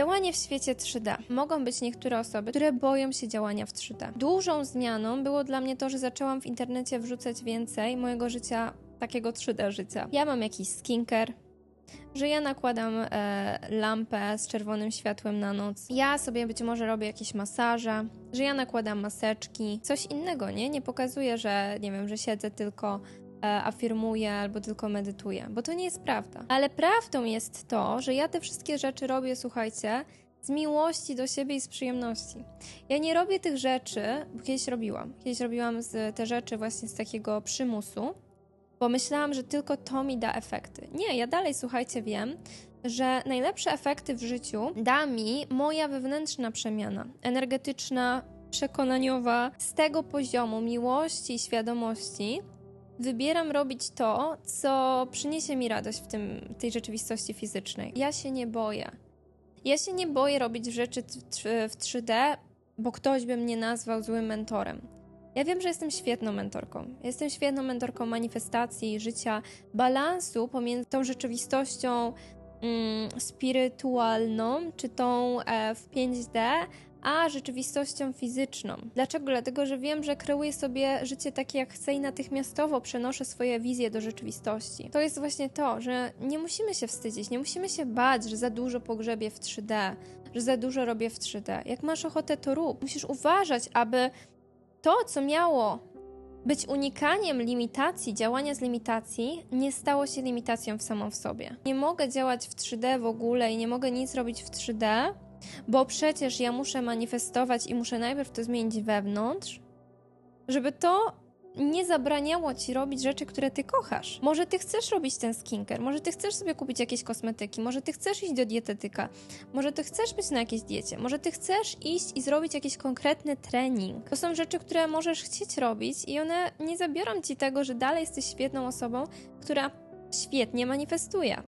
Działanie w świecie 3D. Mogą być niektóre osoby, które boją się działania w 3D. Dużą zmianą było dla mnie to, że zaczęłam w internecie wrzucać więcej mojego życia, takiego 3D życia. Ja mam jakiś skincare, że ja nakładam e, lampę z czerwonym światłem na noc. Ja sobie być może robię jakieś masaże, że ja nakładam maseczki, coś innego, nie? Nie pokazuję, że nie wiem, że siedzę tylko afirmuję albo tylko medytuję, bo to nie jest prawda. Ale prawdą jest to, że ja te wszystkie rzeczy robię, słuchajcie, z miłości do siebie i z przyjemności. Ja nie robię tych rzeczy, bo kiedyś robiłam. Kiedyś robiłam z, te rzeczy właśnie z takiego przymusu, bo myślałam, że tylko to mi da efekty. Nie, ja dalej, słuchajcie, wiem, że najlepsze efekty w życiu da mi moja wewnętrzna przemiana, energetyczna, przekonaniowa, z tego poziomu miłości i świadomości. Wybieram robić to, co przyniesie mi radość w tym, tej rzeczywistości fizycznej. Ja się nie boję. Ja się nie boję robić rzeczy w 3D, bo ktoś by mnie nazwał złym mentorem. Ja wiem, że jestem świetną mentorką. Jestem świetną mentorką manifestacji, życia, balansu pomiędzy tą rzeczywistością mm, spirytualną, czy tą e, w 5D, a rzeczywistością fizyczną. Dlaczego? Dlatego, że wiem, że kreuję sobie życie takie, jak chcę i natychmiastowo przenoszę swoje wizje do rzeczywistości. To jest właśnie to, że nie musimy się wstydzić, nie musimy się bać, że za dużo pogrzebię w 3D, że za dużo robię w 3D. Jak masz ochotę, to rób. Musisz uważać, aby to, co miało być unikaniem limitacji, działania z limitacji, nie stało się limitacją w samą w sobie. Nie mogę działać w 3D w ogóle i nie mogę nic robić w 3D, bo przecież ja muszę manifestować i muszę najpierw to zmienić wewnątrz, żeby to nie zabraniało ci robić rzeczy, które ty kochasz. Może ty chcesz robić ten skincare, może ty chcesz sobie kupić jakieś kosmetyki, może ty chcesz iść do dietetyka, może ty chcesz być na jakiejś diecie, może ty chcesz iść i zrobić jakiś konkretny trening. To są rzeczy, które możesz chcieć robić i one nie zabiorą ci tego, że dalej jesteś świetną osobą, która świetnie manifestuje.